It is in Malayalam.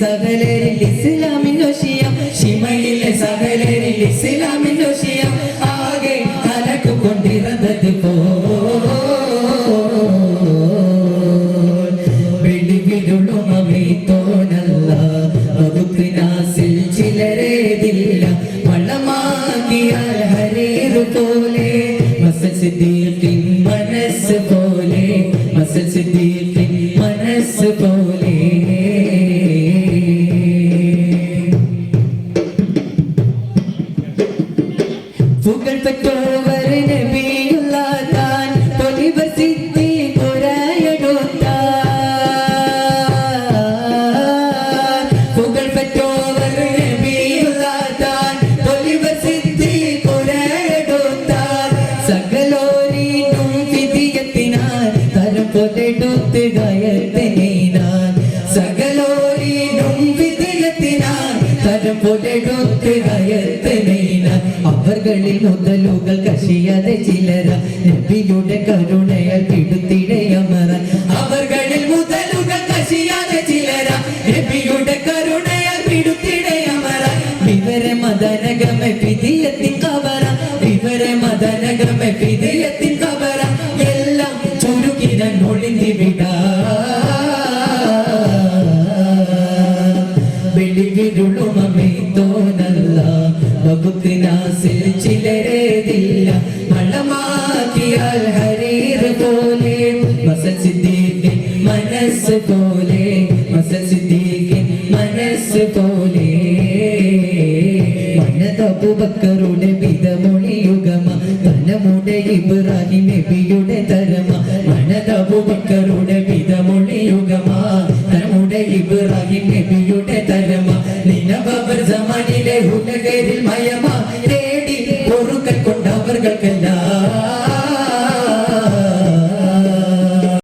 സകലരിൽ ഇസ്ലാമിൻ ഒഷിയം. ഷിമയിലെ സകലരിൽ ഇസ്ലാമിൻ ഒഷിയം. ആകെ അലക്കു കൊണ്ടിരുന്നത് പോ വെടിവിരുളുമീത്തോനല്ല വകുപ്പിനാസിൽ ചിലരേതില്ല. വള്ളമാക്കിയാൽ ഹരേറു പോലെ. മസൽ സിദ്ദീഖിൻ മനസ്സ് പോലെ. മസൽ സിദ്ദീഖിൻ മനസ്സ് പോലെ புகழ்பெற்றோவர் நபியுல்லா தான் தொழிவர் சித்தி புறையடுத்தார் புகழ்பெற்றோவர் நபியுல்லா தான் தொழிவர் சித்தி புறையடுத்தார் சகலோரினும் விதியத்தினார். தரம் புதைடுத்து கயத்தினார் சகலோரினும் விதியத்தினார். தரம் புதைடுத்து അവർകളിൽ മുതലുകൾ കശിയാതെ ചിലര. നബിയുടെ കരുണയാൽ പിടുത്തിടയമറ അവർകളിൽ മുതലുകൾ കശിയാതെ ചിലര. നബിയുടെ കരുണയാൽ പിടുത്തിടയമറ വിവര മദനഗമ പിതിയത്തിൻ കവറ. വിവര മദനഗമ പിതിയത്തിൻ കവറ. എല്ലാം ചുരുക്കിന ഒളിന്തി വിടാ. വെളിവിരുളുമേ തോന്നല്ല വകുപ്പിനാസിൽ ചിലരേതില്ല. മണമാക്കിയാൽ ഹരീർ പോലെ മസൽ സിദ്ദീഖിൻ മനസ്സ് പോലെ മസൽ സിദ്ദീഖിൻ മനസ്സ് പോലെ. മനതബുബക്കറുടെ വിധമൊഴിയുഗമ തലമുടെ ഇബ്രാഹിം നബിയുടെ തരമ മനതബുബക്കറുടെ വിധമൊഴിയുഗമ തലമുടെ ഇബ്രാഹിം നബി സമാനിലെ ഹുനകരിൽ മയമ തേടി പൊറുക്കൽ കൊണ്ടവർകൾക്കെല്ലാം